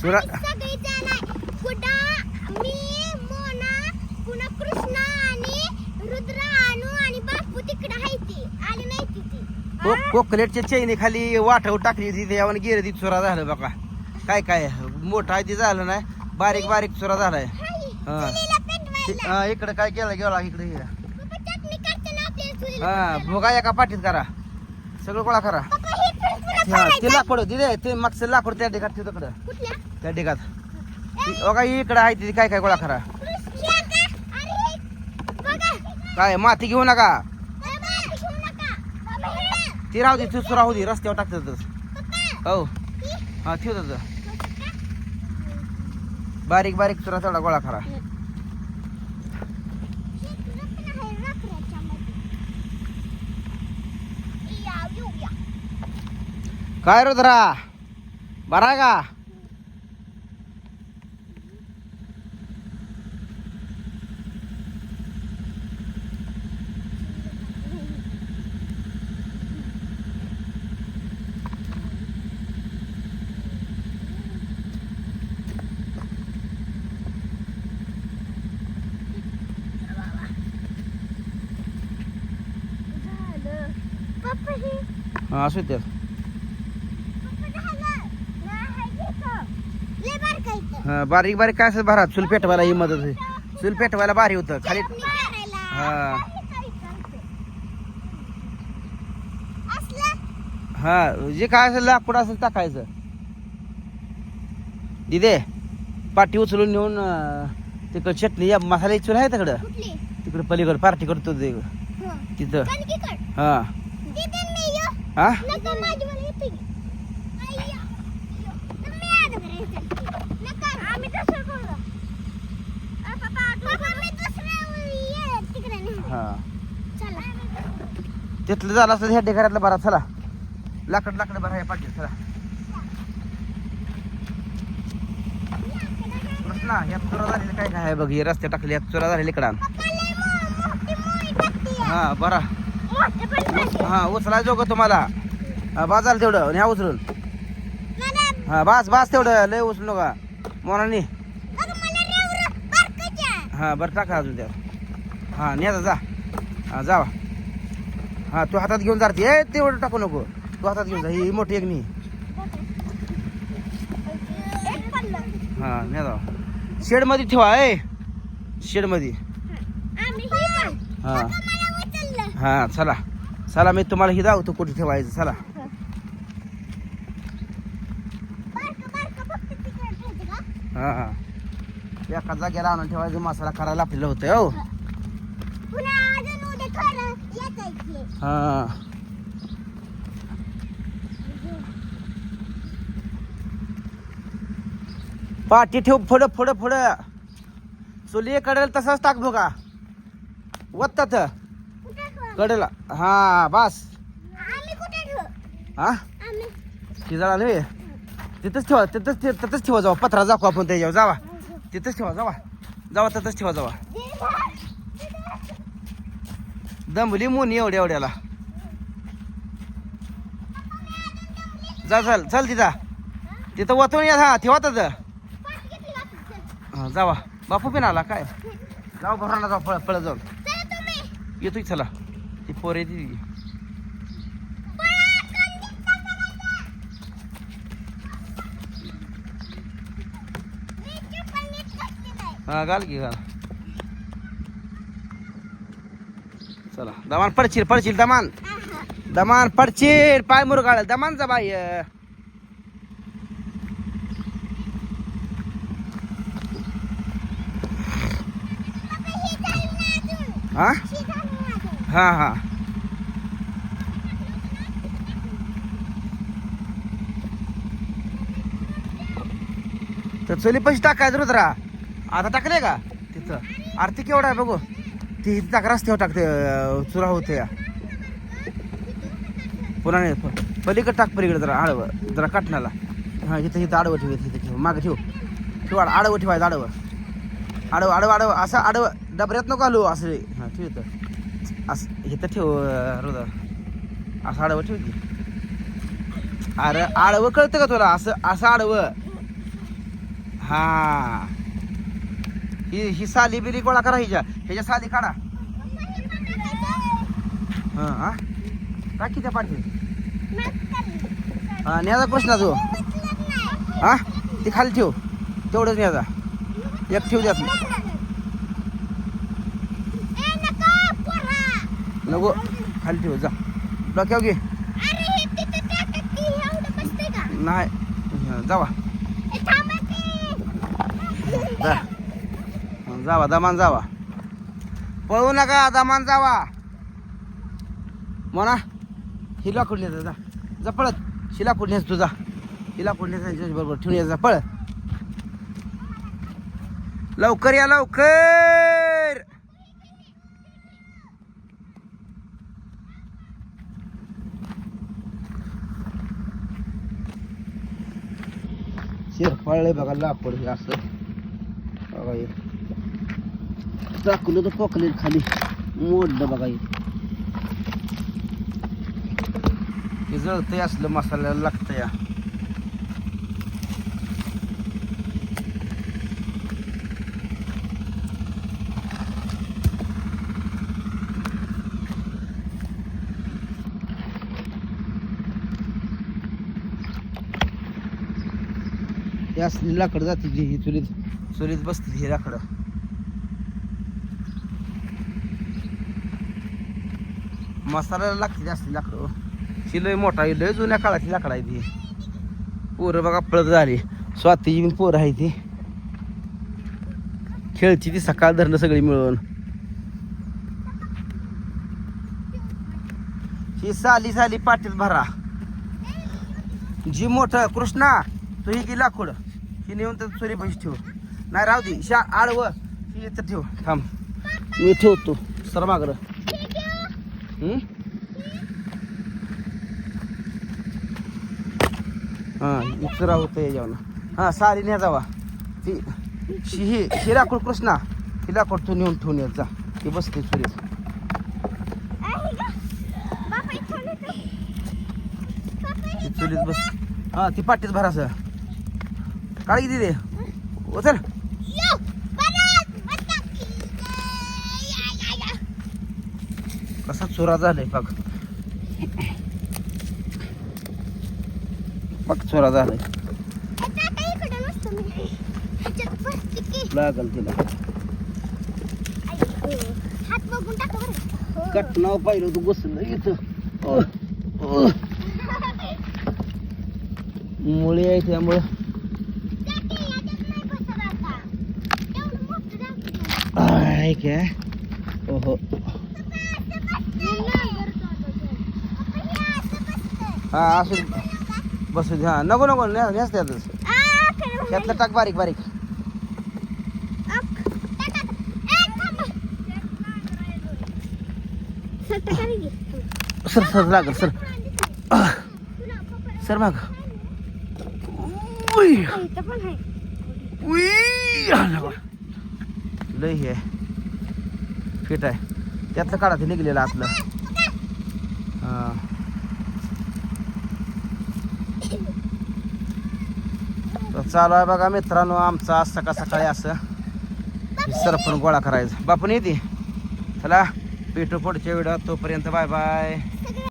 सुरा सगळी जण आहे. कुठं? मी मोना पुन्हा कृष्णा आणि रुद्र अनु आणि बापू तिकडे आहे ती. आली नाही ती ती. को कोकलेटच्या चैनी खाली वाटव टाकली होती त्यावर गेलं ती चुरा झालं बघा. काय काय मोठा आहे ते झालं नाही बारीक बारीक चुरा झालाय. हा. चुलीला पेटवायला हा, इकडे काय केलं गेला इकडे हे. पप्पा चटणी करते ना आपल्याला चुलीला हा पेटवायला. भोगा एका पाठीत करा. सगळं गोळा करा. पप्पा हे ते. लाकूड दिले ते मागचं लाकूड त्या ठिकाणी तिकडं कुठल्या? त्या ठिकात बघा इकडं आहे ते काय काय गोळा बघा. काय माती घेऊ नका. ती राहू दे ती राहू दे रस्त्यावर टाकतात हो. ही. ठेव त्याचं बारीक बारीक चुरा तेवढा गोळा करा हे रत्न आहे रखरख्यामध्ये. या, येऊया. काय रुद्रा? बरा का? असू दे पप्पा, झालं. नाही, घेतो. लय बारकाई इथं. हा, बारीक बारीक काय असं भरा चूल पेटवायला ही मदत होईल चूल पेटवायला भारी होतं खाली. हा. हे. असलं? जे काय असेल लाकूड असेल टाकायचं दिदे पाठी उचलून नेऊन तिकडं चटणी या मसाल्याची चूल आहे तिकडं? तिकडं पलीकडं पार्टी करतो ते हं. तिथं. हा. हा येते. हा. चला. तिथलं झालं असतं ह्या ढेकऱ्यातलं बरा चला. लाकड लाकड बरा ह्या पाठी चला. ह्या चुरा झालेली काय काय आहे बघ हे रस्ते टाकले ह्यात चुरा झालेली आहे. हा बरा. हा उचलाय जोग तुम्हाला. हा, बास झालं तेवढं न्या उचलून. हा बास बास तेवढं लय उचलू नका. आहे. हा बरं टाका अजून त्या हा न्या जा. हा जावा हा तू हातात घेऊन जाते ए तेवढं टाकू नको. तू हातात घेऊन जा. ही मोठी एक नी. एक पडलं. हा न्या जावा शेडमध्ये ठेवा ए. शेडमध्ये. ही. हा. हा चला. चला मी तुम्हाला ही दाखवतो कुठे ठेवायचं. चला बारकं, बारकं फक्त तिकडे ठेवायचं का? हा. एका जागेला आणून ठेवायचं मसाला करायला आपल्याला होतं हो. हा. पाठी ठेव फुडं फुडं फुडं. चुली कडेल तसाच टाक बघा. वत्तात? कडेला. हा बस? हा? शिजायला नाही तिथंच ठेवा तिथंच ते- तिथंच ठेवा जावा. पत्रा दाखवा आपण त्याच्यावर जावा. तिथंच ठेवा जावा. जावा तिथंच ठेवा जावा. दमली मुनी एवढ्या एवढ्याला. जा चल चल तिथं. तिथं वतून या हा ठेवा तिथं? हा, जावा. बापू पिन आला काय? जाऊ भराला जाऊ पळ पळत जाऊन. येतोय चला. ती पोर येते ती. पळा, कंदील टाकायचं. मी चप्पल नीट घातली नाही. हा घाल की घाल. चला दमान पडशील पडशील दमान. दमान पडशील पाय मुरगाळ दमान जा बाई. हा? हा हा. तर चली पैसे टाकायचं रुद्रा आता टाकले का? तिथं. आरती केवढा आहे बघू. ती इथं टाक रस्त्यावर टाकते चुरा होते. या पुन्हा नाही प- पलीकडे टाक पलीकडे जरा आडवं. जरा काटण्याला. हा इथं इथं आडवं ठेव इथं ठेव. मागं ठेव. ठेव आड- आडवं ठेवायचं आडवं. आडवं आडवं आडवं. असं आडवं. डबऱ्यात नको आलो असं. हां ठेव इथं. असं इथं ठेव रोदा असं आडवं ठेव की. अरे आडवं कळतं का तुला? असं असं आडवं. हा. ही ही साली बिली गोळा करा हिच्या. ह्याच्या साली काढा. हा हा. टाकी त्या पाठी. हा न्याजा कृष्णा तू. हा ती खाली ठेव. तेवढंच न्याजा एक ठेव द्यात नको खाली ठेव जा. डोक्यावर घे. नाही जावा जा. जावा दमान जावा. पळू नका दमान जावा. म्हणा हिला कुठे जा? जा पळत. शिला कुठे तुझा हिला कुठे बरोबर ठेवून येत जा पळ. लवकर या लवकर! शिरपाळले बघा लाकूड असं. बघा टाकलं तर पोकले खाली मोडलं बघा हे जळतंय असलं मसाल्याला लागतं या असली लाकडं जाते जी ही चुलीत चुलीत बसते ही लाकडं मसाल्याला लागते जास्त लाकडं हो. ही. लय मोठा आहे लय जुन्या काळाची लाकडं आहे ती. पोरं बघा पळत झाली. स्वातीची पोरं आहे ती. खेळची ती सकाळ धरणं सगळी मिळून. ही साली साली पाटील भरा. जी मोठ कृष्णा तू ही की लाकूड. ही नेऊन तर चोरी पैसे ठेव. नाही राहू दे शा आडव ही इथं ठेव. थांब. मी ठेवतो. सर मागरं हां? इचरा होतं याच्यावर हां सारी न्या जावा. ती शी- ही ही लाकूड कृष्णा. ही लाकूड तू नेऊन ठेवून येत जा. ती बसते सुरेश ती चुलीत बस हां ती पाठीत भरा सर काढ किती दे उचल कसा चोरा झालाय बघ. बघ चोरा झालाय. लागल तिला. हात बघून टाका बरं. कट नाव पाहिलं तू बसलं इथं. मुळे आहे त्यामुळं. आहे काय? ओहो. हा असू. बसू दे हा. नको नको न्यास त्यातच त्यातलं टाक बारीक बारीक. सर सर लागल सर सर. माग. लय हे. फिट आहे. त्यातलं काढा ते निघलेलं आपलं हा. तर चालू आहे बघा मित्रांनो आमचं आज सकाळ सकाळी असं. सरपण गोळा करायचं. बापून येते चला भेटू पुढच्या व्हिडिओ तोपर्यंत बाय बाय.